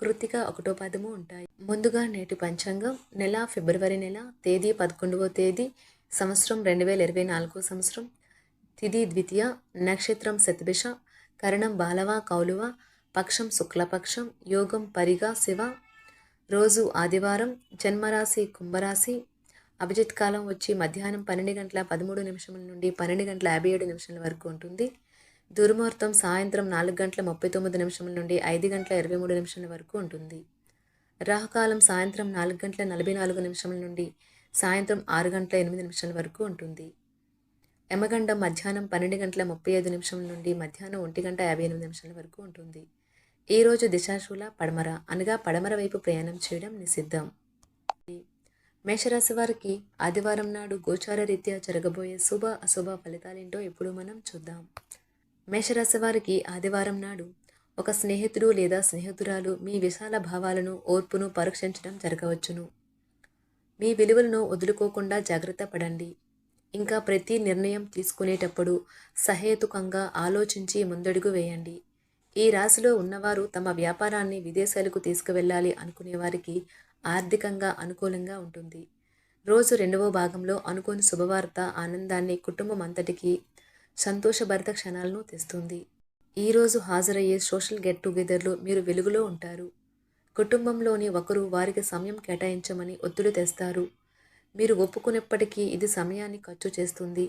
కృతిక ఒకటో పాదము ఉంటాయి. ముందుగా నేటి పంచాంగం నెల ఫిబ్రవరి నెల తేదీ పదకొండవ తేదీ సంవత్సరం రెండు వేల ఇరవై నాలుగో సంవత్సరం తిథి ద్వితీయ నక్షత్రం శతభిష కరణం బాలవ కౌలువ పక్షం శుక్లపక్షం యోగం పరిగా శివ రోజు ఆదివారం జన్మరాశి కుంభరాశి అభిజిత్ కాలం వచ్చి మధ్యాహ్నం పన్నెండు గంటల పదమూడు నిమిషముల నుండి పన్నెండు గంటల యాభై ఏడు నిమిషాల వరకు ఉంటుంది. దుర్ముహూర్తం సాయంత్రం నాలుగు గంటల ముప్పై తొమ్మిది నిమిషం నుండి ఐదు గంటల ఇరవై మూడు నిమిషాల వరకు ఉంటుంది. రాహుకాలం సాయంత్రం నాలుగు గంటల నలభై నాలుగు నిమిషం నుండి సాయంత్రం ఆరు గంటల ఎనిమిది నిమిషాల వరకు ఉంటుంది. యమగండం మధ్యాహ్నం పన్నెండు గంటల ముప్పై ఐదు నిమిషం నుండి మధ్యాహ్నం ఒంటి గంట యాభై ఎనిమిది నిమిషాల వరకు ఉంటుంది. ఈరోజు దిశాశూల పడమర అనగా పడమర వైపు ప్రయాణం చేయడం నిషిద్ధం. మేషరాశి వారికి ఆదివారం నాడు గోచార రీత్యా జరగబోయే శుభ అశుభ ఫలితాలేంటో ఇప్పుడు మనం చూద్దాం. మేషరాశి వారికి ఆదివారం నాడు ఒక స్నేహితుడు లేదా స్నేహితురాలు మీ విశాల భావాలను ఓర్పును పరీక్షించడం జరగవచ్చును. మీ విలువలను వదులుకోకుండా జాగ్రత్త పడండి. ఇంకా ప్రతి నిర్ణయం తీసుకునేటప్పుడు సహేతుకంగా ఆలోచించి ముందడుగు వేయండి. ఈ రాశిలో ఉన్నవారు తమ వ్యాపారాన్ని విదేశాలకు తీసుకువెళ్ళాలి అనుకునేవారికి ఆర్థికంగా అనుకూలంగా ఉంటుంది. రోజు రెండవ భాగంలో అనుకోని శుభవార్త ఆనందాన్ని కుటుంబం అంతటికి సంతోషభరిత క్షణాలను తెస్తుంది. ఈరోజు హాజరయ్యే సోషల్ గెట్ టుగెదర్లో మీరు వెలుగులో ఉంటారు. కుటుంబంలోని ఒకరు వారికి సమయం కేటాయించమని ఒత్తిడి తెస్తారు. మీరు ఒప్పుకునేప్పటికీ ఇది సమయాన్ని ఖర్చు చేస్తుంది.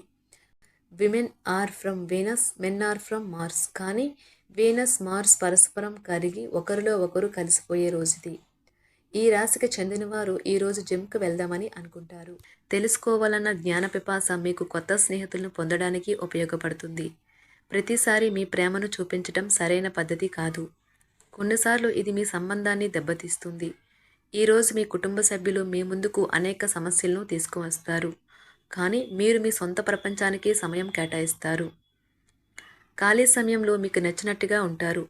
Women are from Venus men are from Mars. కానీ వేనస్ మార్స్ పరస్పరం కరిగి ఒకరిలో ఒకరు కలిసిపోయే రోజుది. ఈ రాశికి చెందినవారు ఈరోజు జిమ్కి వెళ్దామని అనుకుంటారు. తెలుసుకోవాలన్న జ్ఞాన పిపాస మీకు కొత్త స్నేహితులను పొందడానికి ఉపయోగపడుతుంది. ప్రతిసారి మీ ప్రేమను చూపించటం సరైన పద్ధతి కాదు. కొన్నిసార్లు ఇది మీ సంబంధాన్ని దెబ్బతీస్తుంది. ఈరోజు మీ కుటుంబ సభ్యులు మీ ముందుకు అనేక సమస్యలను తీసుకువస్తారు. కానీ మీరు మీ సొంత ప్రపంచానికి సమయం కేటాయిస్తారు. ఖాళీ సమయంలో మీకు నచ్చినట్టుగా ఉంటారు.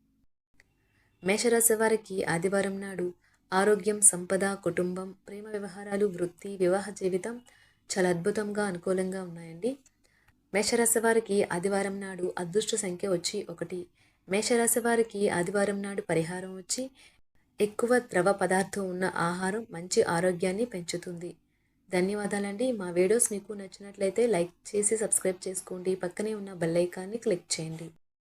మేషరాశి వారికి ఆదివారం నాడు ఆరోగ్యం సంపద కుటుంబం ప్రేమ వ్యవహారాలు వృత్తి వివాహ జీవితం చాలా అద్భుతంగా అనుకూలంగా ఉన్నాయండి. మేషరాశి వారికి ఆదివారం నాడు అదృష్ట సంఖ్య వచ్చి ఒకటి. మేషరాశి వారికి ఆదివారం నాడు పరిహారం వచ్చి ఎక్కువ ద్రవ పదార్థం ఉన్న ఆహారం మంచి ఆరోగ్యాన్ని పెంచుతుంది. ధన్యవాదాలండి. మా వీడియోస్ మీకు నచ్చినట్లయితే లైక్ చేసి సబ్స్క్రైబ్ చేసుకోండి. పక్కనే ఉన్న బెల్ ఐకాన్ని క్లిక్ చేయండి.